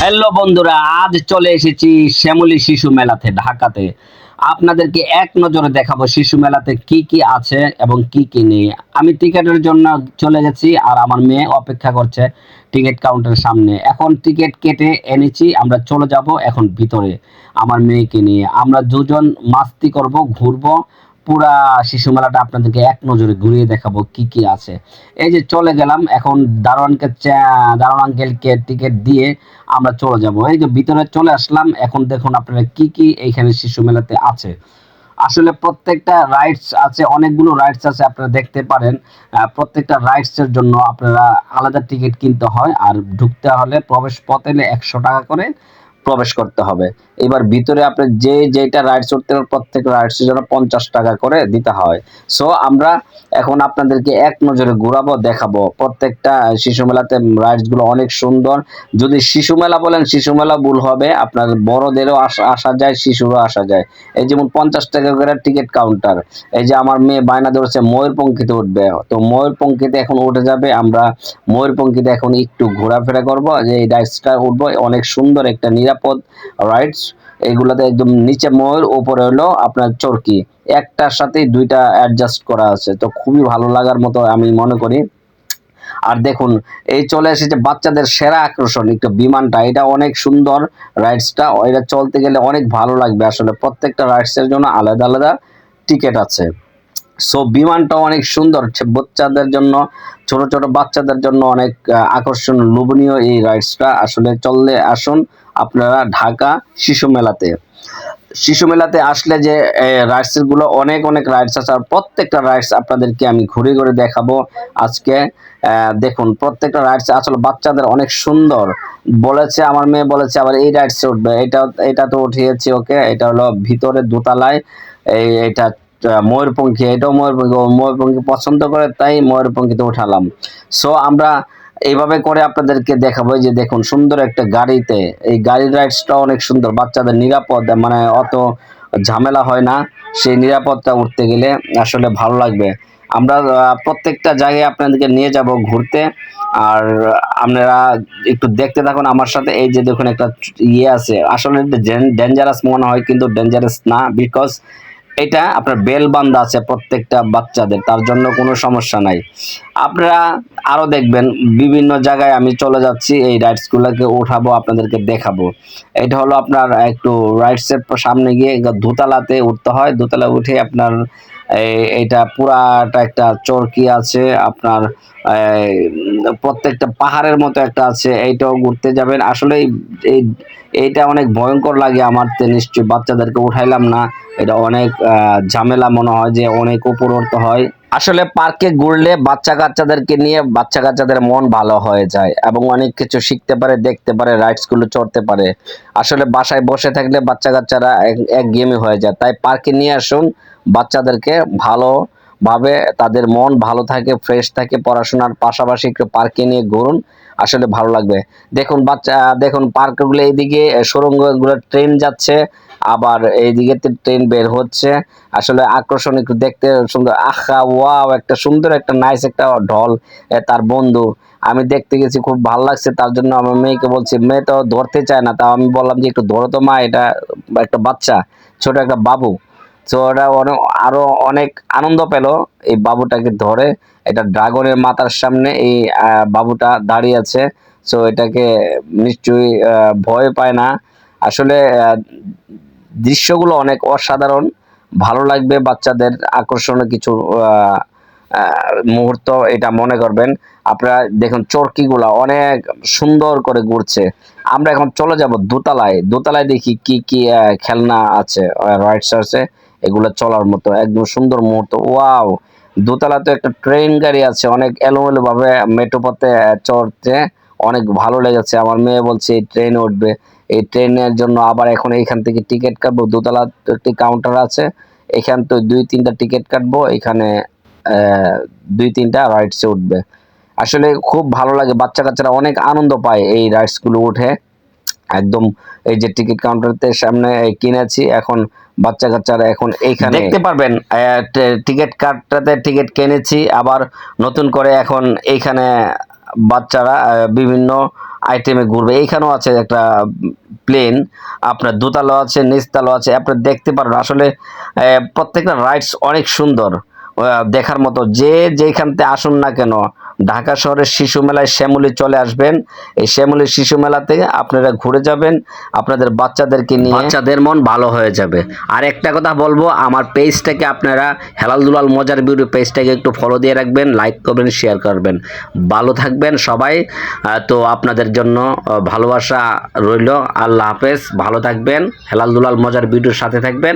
Hello বন্ধুরা আজ চলে এসেছি শ্যামলী শিশু মেলাতে ঢাকাতে। আপনাদেরকে এক নজরে দেখাবো শিশু মেলাতে কি কি আছে এবং কি কি নেই। আমি টিকেটের জন্য চলে গেছি আর আমার মেয়ে অপেক্ষা করছে টিকিট কাউন্টারের সামনে। এখন টিকিট কেটে এনেছি, আমরা চলে যাব এখন ভিতরে। আমার মেয়েকে নিয়ে। আমরা দুজন মাস্তি করব, ঘুরবো পুরা শিশু মেলাটা আপনাদেরকে এক নজরে ঘুরিয়ে দেখাবো কি কি আছে। এই যে চলে গেলাম, এখন দারোয়ানকে দারোয়ান আঙ্কেলকে টিকিট দিয়ে আমরা চলে যাব। এই যে ভিতরে চলে আসলাম, এখন দেখুন আপনারা কি কি এইখানে শিশু মেলাতে আছে। আসলে প্রত্যেকটা রাইডস আছে, অনেকগুলো রাইডস আছে আপনারা দেখতে পারেন। প্রত্যেকটা রাইডসের জন্য আপনারা আলাদা টিকিট কিনতে হয়, আর ঢুকতে হলে প্রবেশ পথে একশো টাকা করে প্রবেশ করতে হবে। এবার ভিতরে আপনি যে যেটা রাইডস উঠতে প্রত্যেক রাইডসের জন্য পঞ্চাশ টাকা করে দিতে হয়। সো আমরা এখন আপনাদেরকে এক নজরে ঘোরাবো, দেখাবো। প্রত্যেকটা শিশু মেলাতে রাইডসগুলো অনেক সুন্দর। যদি শিশু মেলা বলেন, শিশু মেলা ভুল হবে। আপনার বড়দেরও আসা যায়, শিশুরও আসা যায়। এই যেমন পঞ্চাশ টাকা করে টিকিট কাউন্টার এই যে আমার মেয়ে বায়না ধরেছে ময়ূরপঙ্খিতে উঠবে। তো ময়ূরপঙ্খিতে এখন উঠে যাবে। আমরা ময়ূরপঙ্খিতে এখন একটু ঘোরাফেরা করব। যে এই রাইডসটা উঠবো। অনেক সুন্দর একটা নিরাপদ রাইডস এগুলোতে একদম নিচে ময়ূর উপরে হলো আপনার চরকি। একটার সাথেই দুইটা অ্যাডজাস্ট করা আছে। তো খুবই ভালো লাগার মতো আমি মনে করি। আর দেখুন, এই চলে এসেছে বাচ্চাদের সেরা আকর্ষণ, একটু বিমানটা। এটা অনেক সুন্দর রাইডসটা এটা চলতে গেলে অনেক ভালো লাগবে। আসলে প্রত্যেকটা রাইডসের জন্য আলাদা আলাদা টিকিট আছে। সো বিমানটা অনেক সুন্দর। বাচ্চাদের জন্য, ছোট ছোট বাচ্চাদের জন্য অনেক আকর্ষণ, লোভনীয় এই রাইডসটা আসলে চললে আসুন। আপনারা ঢাকা শিশু মেলাতে। শিশু মেলাতে আসলে যে রাইডসগুলো অনেক অনেক রাইডস আছে আর প্রত্যেকটা রাইডস আপনাদেরকে আমি ঘুরে ঘুরে দেখাবো আজকে। দেখুন, প্রত্যেকটা রাইডস আসলে বাচ্চাদের অনেক সুন্দর। বলেছে, আমার মেয়ে বলেছে, আবার এই রাইডস উঠবে। এটা এটা তো উঠিয়েছি, ওকে। এটা হলো ভিতরে দোতলায়। এই, এটা ময়ূরপঙ্খী। এটাও ময়ূরপঙ্খী। ময়ূরপঙ্খী পছন্দ করে, তাই ময়ূরপঙ্খীতে উঠালাম। সো আমরা এইভাবে করে আপনাদেরকে দেখাবো যে দেখুন, সুন্দর একটা গাড়িতে, এই গাড়ির রাইডসটা অনেক সুন্দর। বাচ্চাদের নিরাপদ মানে অত ঝামেলা হয় না। সেই নিরাপদটা উঠতে গেলে আসলে ভালো লাগবে। আমরা প্রত্যেকটা জায়গায় আপনাদেরকে নিয়ে যাব ঘুরতে। আর আপনারা একটু দেখতে থাকুন আমার সাথে। এই যে দেখুন একটা ইয়ে আছে। আসলে ডেঞ্জারাস মনে হয়, কিন্তু ডেঞ্জারাস না বিকজ এটা আপনার বেল বান্ধা আছে প্রত্যেকটা বাচ্চাদের, তার জন্য কোনো সমস্যা নাই। আপনারা আরও দেখবেন, বিভিন্ন জায়গায় আমি চলে যাচ্ছি, এই রাইডসগুলোকে উঠাবো, আপনাদেরকে দেখাবো। এটা হলো আপনার একটু রাইডসের সামনে গিয়ে দোতলাতে উঠতে হয় দোতলা উঠে আপনার এইটা পুরাটা একটা চরকি আছে, আপনার প্রত্যেকটা পাহাড়ের মতো একটা আছে, এইটাও ঘুরতে যাবেন। আসলে এই- এই, এইটা অনেক ভয়ঙ্কর লাগে আমার তো, নিশ্চয়ই বাচ্চাদেরকে উঠাইলাম না। এটা অনেক ঝামেলা মনে হয় যে অনেক উপর হয়। আসলে পার্কে ঘুরলে বাচ্চা কাচ্চাদেরকে নিয়ে বাচ্চা কাচ্চাদের মন ভালো হয়ে যায় এবং অনেক কিছু শিখতে পারে, দেখতে পারে, রাইডসগুলো চড়তে পারে। আসলে বাসায় বসে থাকলে বাচ্চা কাচ্চারা এক- গেমই হয়ে যায়। তাই পার্কে নিয়ে আসুন বাচ্চাদেরকে ভালো ভাবে তাদের মন ভালো থাকে ফ্রেশ থাকে, পড়াশোনার পাশাপাশি একটু পার্কে নিয়ে ঘুরুন, আসলে ভালো লাগবে। দেখুন বাচ্চা, দেখুন পার্কগুলো এইদিকে সুরঙ্গগুলো ট্রেন যাচ্ছে, আবার এইদিকে ট্রেন বের হচ্ছে। আসলে আকর্ষণ একটু দেখতে সুন্দর, আহা ওয়াও একটা সুন্দর একটা নাইস একটা ঢল তার বন্ধু। আমি দেখতে গেছি, খুব ভালো লাগছে, তার জন্য আমার মেয়েকে বলছি, মেয়ে তো ধরতে চায় না। তাও আমি বললাম যে, একটু ধরো তো মা, এটা একটা বাচ্চা, ছোট একটা বাবু। তো ওরা অনেক আরও অনেক আনন্দ পেল এই বাবুটাকে ধরে। এটা ড্রাগনের মাথার সামনে এই বাবুটা দাঁড়িয়ে আছে। সো এটাকে নিশ্চয়ই ভয় পায় না। আসলে দৃশ্যগুলো অনেক অসাধারণ। ভালো লাগবে বাচ্চাদের আকর্ষণীয় কিছু মুহূর্ত এটা মনে করবেন। আপনারা দেখুন চরকিগুলা অনেক সুন্দর করে ঘুরছে। আমরা এখন চলে যাব দোতলায়। দোতলায় দেখি কি কি খেলনা আছে রাইডস আছে এগুলো চলার মতো, একদম সুন্দর মুহূর্ত। ওয়াও! দোতলা তো একটা ট্রেন গাড়ি আছে, অনেক এলোমেলো ভাবে মেট্রো পথে চড়তে অনেক ভালো লেগেছে। আমার মেয়ে বলছে, এই ট্রেনে উঠবে। এই ট্রেনের জন্য আবার এখন এইখান থেকে টিকিট কাটবো। দোতলা একটি কাউন্টার আছে, এখান তো দুই তিনটা টিকিট কাটবো, এখানে দুই তিনটা রাইডসে উঠবে। আসলে খুব ভালো লাগে বাচ্চা কাচ্চারা অনেক আনন্দ পায় এই রাইডসগুলো উঠে। একদম এই যে টিকিট কাউন্টারতে সামনে কিনেছি, এখন বাচ্চা কাচ্চারা এখন এইখানে দেখতে পারবেন টিকিট কাটটাতে টিকিট কিনেছি, আবার নতুন করে এখন এইখানে বাচ্চারা বিভিন্ন আইটেমে ঘুরবে। এইখানেও আছে একটা প্লেন আপনার দোতলা আছে নিচতলা আছে, আপনার দেখতে পারবেন। আসলে প্রত্যেকটা রাইডস অনেক সুন্দর। দেখার মতো। যে যেখানতে আসুন না কেন, ঢাকা শহরের শিশু মেলায় শ্যামলী চলে আসবেন। এই শ্যামলী শিশু মেলাতে আপনারা ঘুরে যাবেন, আপনাদের বাচ্চাদেরকে নিয়ে। বাচ্চাদের মন ভালো হয়ে যাবে। আর একটা কথা বলব, আমার পেজটাকে আপনারা হেলাল দুলাল মজার ভিডিও পেজটাকে একটু ফলো দিয়ে রাখবেন লাইক করবেন শেয়ার করবেন। ভালো থাকবেন সবাই। তো আপনাদের জন্য ভালোবাসা রইল। আল্লাহ হাফেজ। ভালো থাকবেন। হেলাল দুলাল মজার ভিডিওর সাথে থাকবেন।